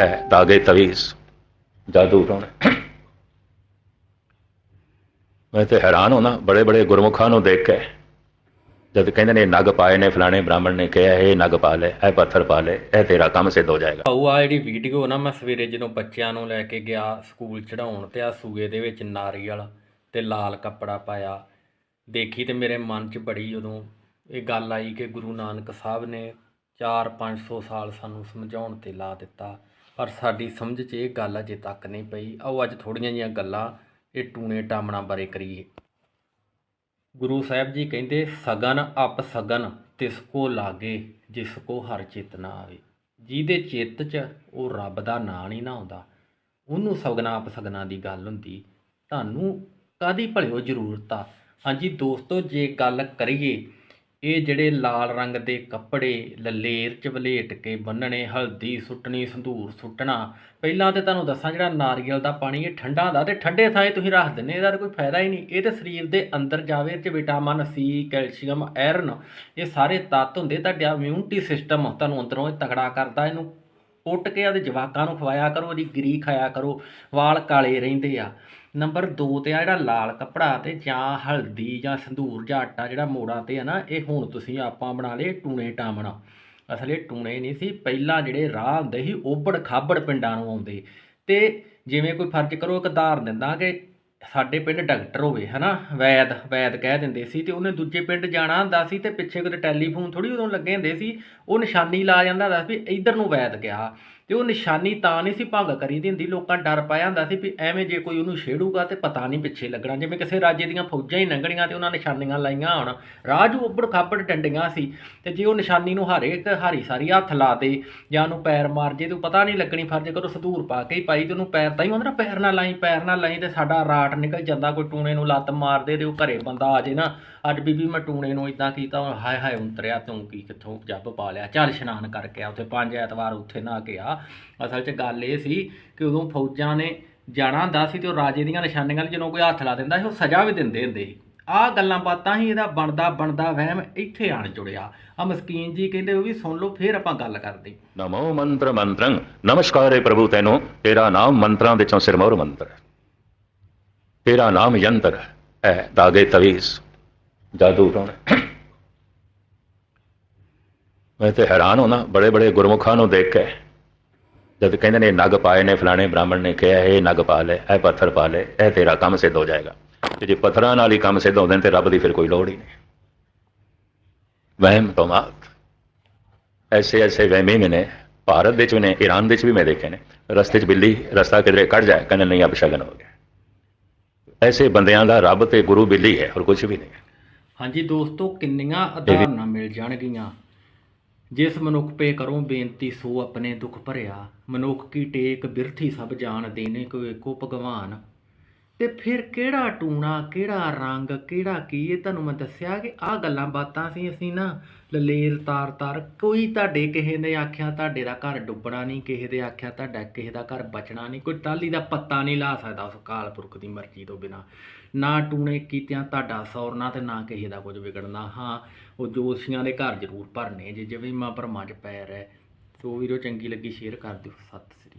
ਹੈ, ਦਾਗੇ ਤਵੀਸ, ਜਾਦੂ ਮੈਂ ਤੇ ਹੈਰਾਨ ਹੋਣਾ ਬੜੇ ਬੜੇ ਗੁਰਮੁਖਾਂ ਨੂੰ ਦੇਖ ਕੇ। ਜਦ ਕਹਿੰਦੇ ਨੇ, ਨਗ ਪਾਏ ਨੇ, ਫਲਾਣੇ ਬ੍ਰਾਹਮਣ ਨੇ ਕਿਹਾ, ਇਹ ਨਗ ਪਾ ਲੈ, ਇਹ ਪੱਥਰ ਪਾ ਲੈ, ਇਹ ਤੇਰਾ ਕੰਮ ਸਿੱਧ ਹੋ ਜਾਏਗਾ। ਆਉ ਆ ਜਿਹੜੀ ਵੀਡੀਓ ਨਾ ਮੈਂ ਸਵੇਰੇ ਜਦੋਂ ਬੱਚਿਆਂ ਨੂੰ ਲੈ ਕੇ ਗਿਆ ਸਕੂਲ ਚੜਾਉਣ ਤੇ ਆ ਸੂਏ ਦੇ ਵਿੱਚ ਨਾਰੀਅਲ ਤੇ ਲਾਲ ਕੱਪੜਾ ਪਾਇਆ, ਦੇਖੀ ਤੇ ਮੇਰੇ ਮਨ 'ਚ ਬੜੀ ਉਦੋਂ ਇਹ ਗੱਲ ਆਈ ਕਿ ਗੁਰੂ ਨਾਨਕ ਸਾਹਿਬ ਨੇ 4-500 ਸਾਲ ਸਾਨੂੰ ਸਮਝਾਉਣ ਤੇ ਲਾ ਦਿੱਤਾ। ਪਰ ਸਾਡੀ ਸਮਝ 'ਚ ਇਹ ਗੱਲ ਅਜੇ ਤੱਕ ਨਹੀਂ ਪਈ। ਆਓ ਅੱਜ ਥੋੜੀਆਂ ਜੀਆਂ ਗੱਲਾਂ ਇਹ ਟੂਣੇ ਟਾਮਣਾ ਬਾਰੇ ਕਰੀਏ। ਗੁਰੂ ਸਾਹਿਬ ਜੀ ਕਹਿੰਦੇ, ਸਗਨ ਅਪ ਸਗਨ, ਤਿਸ ਕੋ ਲਾਗੇ, ਜਿਸ ਕੋ ਹਰ ਚਿਤ ਨਾ ਆਵੇ। ਜਿਹਦੇ ਚਿੱਤ 'ਚ ਉਹ ਰੱਬ ਦਾ ਨਾਂ ਨਹੀਂ ਨਾ ਆਉਂਦਾ। ਉਹਨੂੰ ਸਗਨਾ ਅਪ ਸਗਨਾ ਦੀ ਗੱਲ ਹੁੰਦੀ। ਤੁਹਾਨੂੰ ਕਾਦੀ ਭਲਿਓ ਜ਼ਰੂਰਤ ਆ? ਹਾਂਜੀ ਦੋਸਤੋ, ਜੇ ਗੱਲ ਕਰੀਏ ਇਹ ਜਿਹੜੇ ਲਾਲ ਰੰਗ ਦੇ ਕੱਪੜੇ ਲਲੇਰ ਚ ਵਲੇਟ ਕੇ ਬੰਨਣੇ, ਹਲਦੀ ਸੁੱਟਣੀ, ਸੰਧੂਰ ਸੁੱਟਣਾ, ਪਹਿਲਾਂ ਤੇ ਤੁਹਾਨੂੰ ਦੱਸਾਂ ਜਿਹੜਾ ਨਾਰੀਅਲ ਦਾ ਪਾਣੀ, ਇਹ ਠੰਡਾ ਦਾ ਤੇ ਠੰਡੇ ਥਾਂ 'ਤੇ ਤੁਸੀਂ ਰੱਖ ਦਿੰਦੇ, ਇਹਦਾ ਕੋਈ ਫਾਇਦਾ ਹੀ ਨਹੀਂ। ਇਹ ਤੇ ਸਰੀਰ ਦੇ ਅੰਦਰ ਜਾਵੇ ਇਹ 'ਚ ਵਿਟਾਮਿਨ ਸੀ, ਕੈਲਸ਼ੀਅਮ, ਆਇਰਨ, ਇਹ ਸਾਰੇ ਤੱਤ ਹੁੰਦੇ, ਤੁਹਾਡਾ ਇਮਿਊਨਿਟੀ ਸਿਸਟਮ ਤੁਹਾਨੂੰ ਅੰਦਰੋਂ ਇਹ ਤਗੜਾ ਕਰਦਾ, ਇਹਨੂੰ ਉੱਟ ਕੇ ਉਹਦੇ ਜਵਾਕਾਂ ਨੂੰ ਖਵਾਇਆ ਕਰੋ, ਉਹਦੀ ਗਰੀ ਖਾਇਆ ਕਰੋ, ਵਾਲ ਕਾਲੇ ਰਹਿੰਦੇ ਆ। ਨੰਬਰ 2 ਤੇ ਆ ਜਿਹੜਾ ਲਾਲ ਕੱਪੜਾ ਤੇ ਜਾਂ ਹਲਦੀ ਜਾਂ ਸੰਧੂਰ ਜਾਂ ਆਟਾ ਜਿਹੜਾ ਮੋੜਾਂ ਤੇ ਆ ਨਾ, ਇਹ ਹੁਣ ਤੁਸੀਂ ਆਪਾਂ ਬਣਾ ਲਏ ਟੂਣੇ ਟਾਮਣਾ। ਅਸਲੇ ਟੂਣੇ ਨਹੀਂ ਸੀ, ਪਹਿਲਾਂ ਜਿਹੜੇ ਰਾਹ ਹੁੰਦੇ ਸੀ ਓਬੜ ਖਾਬੜ ਪਿੰਡਾਂ ਨੂੰ ਆਉਂਦੇ। ਤੇ ਜਿਵੇਂ ਕੋਈ ਫਰਜ਼ ਕਰੋ, ਇੱਕ ਉਦਾਹਰਨ ਦਿੰਦਾ ਕਿ ਸਾਡੇ ਪਿੰਡ ਡਾਕਟਰ ਹੋਵੇ, ਹਨਾ? ਵੈਦ ਵੈਦ ਕਹਿ ਦਿੰਦੇ ਸੀ ਤੇ ਉਹਨੇ ਦੂਜੇ ਪਿੰਡ ਜਾਣਾ ਹੁੰਦਾ ਸੀ ਤੇ ਪਿੱਛੇ ਕਿਤੇ ਟੈਲੀਫੋਨ ਥੋੜੀ ਉਦੋਂ ਲੱਗੇ ਹੁੰਦੇ ਸੀ, ਉਹ ਨਿਸ਼ਾਨੀ ਲਾ ਜਾਂਦਾ ਹੁੰਦਾ ਸੀ ਵੀ ਇੱਧਰ ਨੂੰ ਵੈਦ ਗਿਆ। ਤੇ ਉਹ ਨਿਸ਼ਾਨੀ ਤਾਂ ਨਹੀਂ ਸੀ ਭੰਗ ਕਰੀਦੀ ਹੁੰਦੀ, ਲੋਕਾਂ ਡਰ ਪਾਇਆ ਹੁੰਦਾ ਸੀ ਵੀ ਐਵੇਂ ਜੇ ਕੋਈ ਉਹਨੂੰ ਛੇੜੂਗਾ ਤੇ ਪਤਾ ਨਹੀਂ ਪਿੱਛੇ ਲੱਗਣਾ। ਜਿਵੇਂ ਕਿਸੇ ਰਾਜੇ ਦੀਆਂ ਫੌਜਾਂ ਹੀ ਲੰਘਣੀਆਂ ਤੇ ਉਹਨਾਂ ਨਿਸ਼ਾਨੀਆਂ ਲਾਈਆਂ ਹੋਣ। ਰਾਜੂ ਉੱਬੜ ਖਾਬੜ ਡੰਡੀਆਂ ਸੀ ਤੇ ਜੇ ਉਹ ਨਿਸ਼ਾਨੀ ਨੂੰ ਹਾਰੇ ਇੱਕ ਹਾਰੀ ਸਾਰੀ ਹੱਥ ਲਾ ਦੇ ਜਾਂ ਉਹਨੂੰ ਪੈਰ ਮਾਰ ਜੇ ਤੇ ਉਹ ਪਤਾ ਨਹੀਂ ਲੱਗਣੀ ਫਰਜ਼ ਕਰੋ ਸੰਧੂਰ ਪਾ ਕੇ ਹੀ ਪਾਈ ਤੇ ਉਹਨੂੰ ਪੈਰ ਤਾਂ ਹੀ ਹੁੰਦਾ ਨਾ ਪੈਰ ਨਾਲ ਲਾਈ, ਪੈਰ ਨਾਲ ਲਾਈ ਤੇ ਸਾਡਾ ਰਾਟ ਨਿਕਲ ਜਾਂਦਾ, ਕੋਈ ਟੂਣੇ ਨੂੰ ਲੱਤ ਮਾਰਦੇ ਤੇ ਉਹ ਘਰੇ ਬੰਦਾ ਆ ਜੇ ਨਾ। ਅੱਜ ਬੀਬੀ ਮੈਂ ਟੂਣੇ ਨੂੰ ਇਦਾਂ ਕੀਤਾ ਹਾਏ ਹਾਏ ਉਤਰਿਆ, ਤੂੰ ਕੀ ਕਿੱਥੋਂ ਜੱਬ ਪਾ ਲਿਆ? ਚੱਲ ਇਸ਼ਨਾਨ ਕਰਕੇ ਆ ਉੱਥੇ, ਪੰਜ ਐਤਵਾਰ ਉੱਥੇ ਨਾ ਕੇ ਆ। ਅਸਲ 'ਚ ਗੱਲ ਇਹ ਸੀ ਕਿ ਉਦੋਂ ਫੌਜਾਂ ਨੇ ਜਾਣਾ ਹੁੰਦਾ ਸੀ ਤੇ ਉਹ ਰਾਜੇ ਦੀਆਂ ਨਿਸ਼ਾਨੀਆਂ ਜਦੋਂ ਕੋਈ ਹੱਥ ਲਾ ਦਿੰਦਾ ਸੀ, ਉਹ ਸਜ਼ਾ ਵੀ ਦਿੰਦੇ ਹੁੰਦੇ ਸੀ। ਆਹ ਗੱਲਾਂ ਬਾਤਾਂ ਹੀ ਇਹਦਾ ਬਣਦਾ ਬਣਦਾ ਵਹਿਮ ਇੱਥੇ ਆਣ ਜੁੜਿਆ। ਆ ਮਸਕੀਨ ਜੀ ਕਹਿੰਦੇ, ਉਹ ਵੀ ਸੁਣ ਲਓ, ਫੇਰ ਆਪਾਂ ਗੱਲ ਕਰਦੇ। ਨਮੋ ਮੰਤਰ ਮੰਤਰੰ, ਨਮਸਕਾਰ ਪ੍ਰਭੂ ਤੈਨੂੰ, ਤੇਰਾ ਨਾਮ ਮੰਤਰਾਂ ਵਿੱਚੋਂ ਸਿਰਮੌਰ ਮੰਤਰ ਹੈ। ਤੇਰਾ ਨਾਮ ਯੰਤਰ ਹੈ। ਦਾਗੇ ਤਵੀਸ। ਜਾਦੂ ਟੋਣ ਮੈਂ ਤੇ ਹੈਰਾਨ ਹੋਣਾ, ਬੜੇ ਬੜੇ ਗੁਰਮੁਖਾਂ ਨੂੰ ਦੇਖ ਕੇ। ਜਦ ਕਹਿੰਦੇ ਨੇ, ਨਗ ਪਾਏ ਨੇ ਫਲਾਣੇ ਬ੍ਰਾਹਮਣ ਨੇ, ਕਿਹਾ ਇਹ ਨਗ ਪਾ ਲੈ, ਇਹ ਪੱਥਰ ਪਾ ਲੈ, ਇਹ ਤੇਰਾ ਕੰਮ ਸਿੱਧ ਹੋ ਜਾਏਗਾ। ਤੇ ਜੇ ਪੱਥਰਾਂ ਨਾਲ ਹੀ ਕੰਮ ਸਿੱਧ ਹੁੰਦੇ ਨੇ, ਤੇ ਰੱਬ ਦੀ ਫਿਰ ਕੋਈ ਲੋੜ ਹੀ ਨਹੀਂ। ਵਹਿਮ ਤੋਮਾਤ ਐਸੇ ਐਸੇ ਵਹਿਮੀ ਨੇ। ਭਾਰਤ ਵਿੱਚ ਵੀ ਨੇ, ਈਰਾਨ ਵਿੱਚ ਵੀ ਮੈਂ ਦੇਖੇ ਨੇ। ਰਸਤੇ 'ਚ ਬਿੱਲੀ ਰਸਤਾ ਕਿਧਰੇ ਕੱਢ ਜਾਏ, ਕਹਿੰਦੇ, ਨਹੀਂ ਅਪਸ਼ਗਨ ਹੋ ਗਿਆ। ਐਸੇ ਬੰਦਿਆਂ ਦਾ ਰੱਬ ਤੇ ਗੁਰੂ ਬਿੱਲੀ ਹੈ ਹੋਰ ਕੁਝ ਵੀ ਨਹੀਂ ਹੈ। ਹਾਂਜੀ ਦੋਸਤੋ ਕਿੰਨੀਆਂ ਉਦਾਹਰਨਾਂ ਮਿਲ ਜਾਣਗੀਆਂ। ਜਿਸ ਮਨੁੱਖ ਪੇ ਕਰੋ ਬੇਨਤੀ ਸੋ ਆਪਣੇ ਦੁੱਖ ਭਰਿਆ। ਮਨੁੱਖ ਕੀ ਟੇਕ ਬਿਰਥੀ ਸਭ ਜਾਣ ਦੇਨੇ ਕੋ ਏਕੋ ਭਗਵਾਨ। ਤੇ ਫਿਰ ਕਿਹੜਾ ਟੂਣਾ, ਕਿਹੜਾ ਰੰਗ, ਕਿਹੜਾ ਕੀ? ਇਹ ਤੁਹਾਨੂੰ ਮੈਂ ਦੱਸਿਆ ਕਿ ਆਹ ਗੱਲਾਂ ਬਾਤਾਂ ਸੀ, ਅਸੀਂ ਨਾ ਲਲੇਰ ਤਾਰ ਤਾਰ, ਕੋਈ ਤੁਹਾਡੇ ਕਿਸੇ ਨੇ ਆਖਿਆ ਤੁਹਾਡੇ ਦਾ ਘਰ ਡੁੱਬਣਾ ਨਹੀਂ, ਕਿਸੇ ਦੇ ਆਖਿਆ ਤੁਹਾਡਾ, ਕਿਸੇ ਦਾ ਘਰ ਬਚਣਾ ਨਹੀਂ, ਕੋਈ ਟਾਲੀ ਦਾ ਪੱਤਾ ਨਹੀਂ ਲਾ ਸਕਦਾ ਉਸ ਕਾਲ ਪੁਰਖ ਦੀ ਮਰਜ਼ੀ ਤੋਂ ਬਿਨਾ। ਨਾ ਟੂਣੇ ਕੀਤਿਆਂ ਤੁਹਾਡਾ ਸੌਰਨਾ ਤੇ ਨਾ ਕਿਸੇ ਦਾ ਕੁਝ ਵਿਗੜਨਾ। ਹਾਂ, ਉਹ ਜੋਸ਼ੀਆਂ ਦੇ ਘਰ ਜ਼ਰੂਰ ਭਰਨੇ ਜੇ, ਜਿਵੇਂ ਮਾਂ ਭਰਮਾਂ ਚ ਪੈ ਰਿਹਾ ਸੋ ਵੀਰੋ, ਚੰਗੀ ਲੱਗੀ ਸ਼ੇਅਰ ਕਰ ਦਿਓ। ਸਤਿ ਸ੍ਰੀ